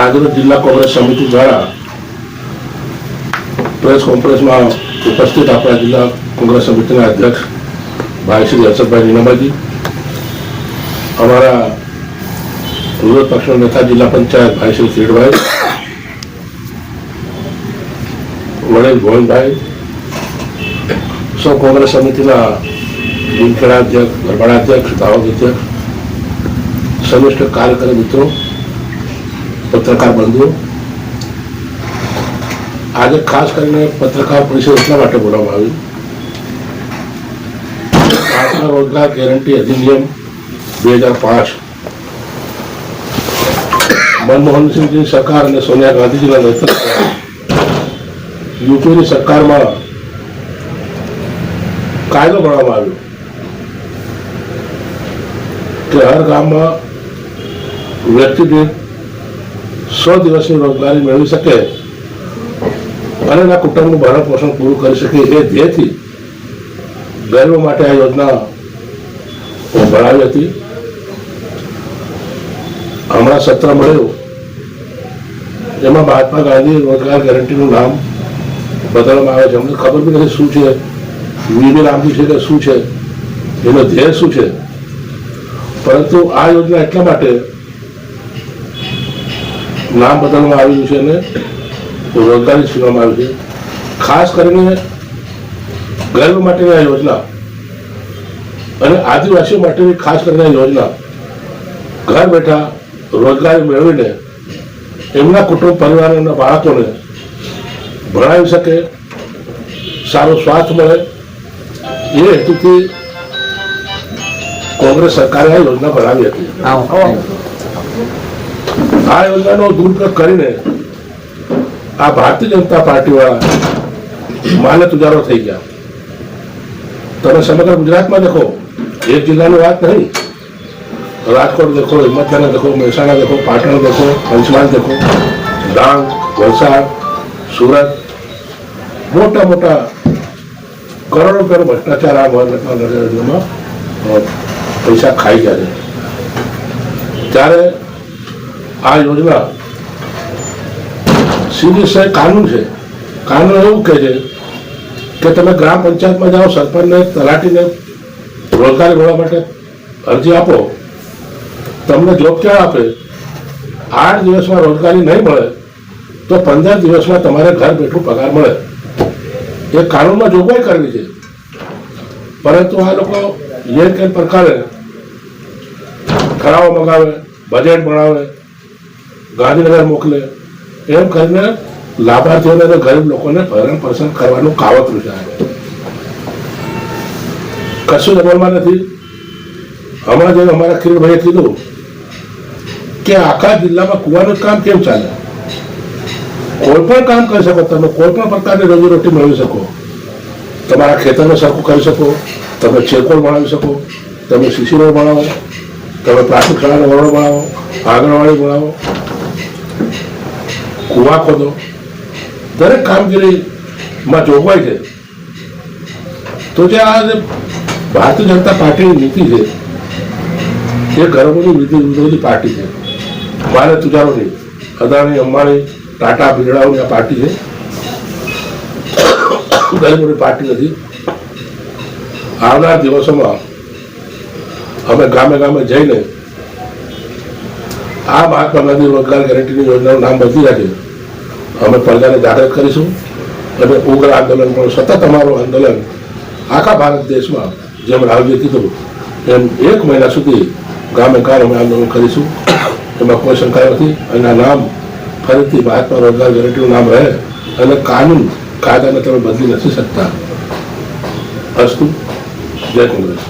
આજરોજ જિલ્લા કોંગ્રેસ સમિતિ દ્વારા પ્રેસ કોન્ફરન્સમાં ઉપસ્થિત આપણા જિલ્લા કોંગ્રેસ સમિતિના અધ્યક્ષ ભાઈ શ્રી હર્ષદભાઈ નીનાબાજી, અમારા વિરોધ પક્ષના નેતા જિલ્લા પંચાયત ભાઈ શ્રી શેઠભાઈ વડીલ ગોવિંદભાઈ સૌ કોંગ્રેસ સમિતિના લીમખેડા અધ્યક્ષ, ગરબાડા અધ્યક્ષ દાહોદ અધ્યક્ષ, સમિષ્ઠ કાર્યકરી મિત્રો પત્રકાર બંધુઓ, આજે ખાસ કરીને પત્રકાર પરિષદ એટલા માટે બોલાવવામાં આવી. રોજગાર ગેરંટી અધિનિયમ બે હજાર પાંચ. મનમોહનસિંહજી સરકાર અને સોનિયા ગાંધીજીના નેતૃત્વ યુપીની સરકારમાં કાયદો બનાવવામાં આવ્યો કે હર ગામમાં વ્યક્તિ દીઠ સો દિવસની રોજગારી મેળવી શકે. અને એના કુટુંબનું ભરણ પોષણ પૂરું કરી શકે એ ધ્યેયથી ગરીબો માટે આ યોજના ભણાવી હતી. હમણાં સત્ર મળ્યું. એમાં મહાત્મા ગાંધી રોજગાર ગેરંટીનું નામ બદલવામાં આવે છે. અમને ખબર બી નથી શું છે. વીબી નામથી છે કે શું છે? એનો ધ્યેય શું છે? પરંતુ આ યોજના એટલા માટે નામ બદલવામાં આવ્યું છે અને રોજગારી છીનવામાં આવી છે. ખાસ કરીને ગરીબ માટેની આ યોજના અને આદિવાસીઓ માટેની ખાસ કરીને આ યોજના ઘર બેઠા રોજગારી મેળવીને એમના કુટુંબ પરિવારોના બાળકોને ભણાવી શકે સારો સ્વાસ્થ્ય મળે એ હેતુથી કોંગ્રેસ સરકારે આ યોજના બનાવી હતી. આ યોજનાનો દુરુપયોગ કરીને આ ભારતીય જનતા પાર્ટી વાળા માને તુજારો થઈ ગયા. તમે સમગ્ર ગુજરાતમાં દેખો, એક જિલ્લાની વાત નહીં. રાજકોટ દેખો, હિંમતનગર દેખો, મહેસાણા દેખો, પાટણ દેખો, પંચમહાલ દેખો, ડાંગ, વલસાડ, સુરત, મોટા મોટા કરોડો રૂપિયાનો ભ્રષ્ટાચાર આ યોજનામાં પૈસા ખાઈ ગયા છે. ત્યારે આ યોજના સીધી કાનૂન છે. કાનૂન એવું કહે છે કે તમે ગ્રામ પંચાયતમાં જાઓ, સરપંચને તલાટીને રોજગારી મળવા માટે અરજી આપો. તમને જોબ ક્યાં આપે? આઠ દિવસમાં રોજગારી નહીં મળે તો પંદર દિવસમાં તમારે ઘર બેઠું પગાર મળે. એ કાનૂનમાં જોગવાઈ કરવી છે. પરંતુ આ લોકો એ કંઈ પ્રકારે ઠરાવો મગાવે બજેટ બનાવે ગાંધીનગર મોકલે. એમ કરીને લાભાર્થીઓને અને ગરીબ લોકોને ભરણ પોષણ કરવાનું કાવતરું છે. કશું અમલમાં નથી. હમણાં જેમ અમારા કિરીટભાઈએ કીધું કે આખા જિલ્લામાં કુવાનું કામ કેમ ચાલે? કોઈ પણ કામ કરી શકો તમે, કોઈ પણ પ્રકારની રોજીરોટી મેળવી શકો. તમારા ખેતરને સરખું કરી શકો, તમે ચેકોલ બનાવી શકો, તમે રોડ બનાવો, તમે પ્રાથમિક શાળાનો વડો બનાવો, આંગણવાડી બનાવો કુવા ખોદો દરેક કામગીરીમાં જોગવાઈ છે. તો જે આ ભારતીય જનતા પાર્ટીની નીતિ છે, એ ગરબોની નીતિ વિરોધી પાર્ટી છે. મારે તુજારોની, અદાણી, અંબાણી, ટાટા બિરડાઓની આ પાર્ટી છે. ગરીબોની પાર્ટી નથી. આવનાર દિવસોમાં અમે ગામે ગામે જઈને આ મહાત્મા ગાંધી રોજગાર ગેરંટીની યોજનાનું નામ બદલી રાખે. અમે પ્રજાને જાગૃત કરીશું અને ઉગ્ર આંદોલન પણ સતત અમારું આંદોલન આખા ભારત દેશમાં જેમ રાહુલજી કીધું એમ એક મહિના સુધી ગામે ગામ અમે આંદોલન કરીશું. એમાં કોઈ શંકા નથી આ નામ ફરીથી ભારતમાં રોજગાર ગેરંટીનું નામ રહે અને કાનૂન કાયદાને તમે બદલી નથી શકતા. અસ્તુ, જય કોંગ્રેસ.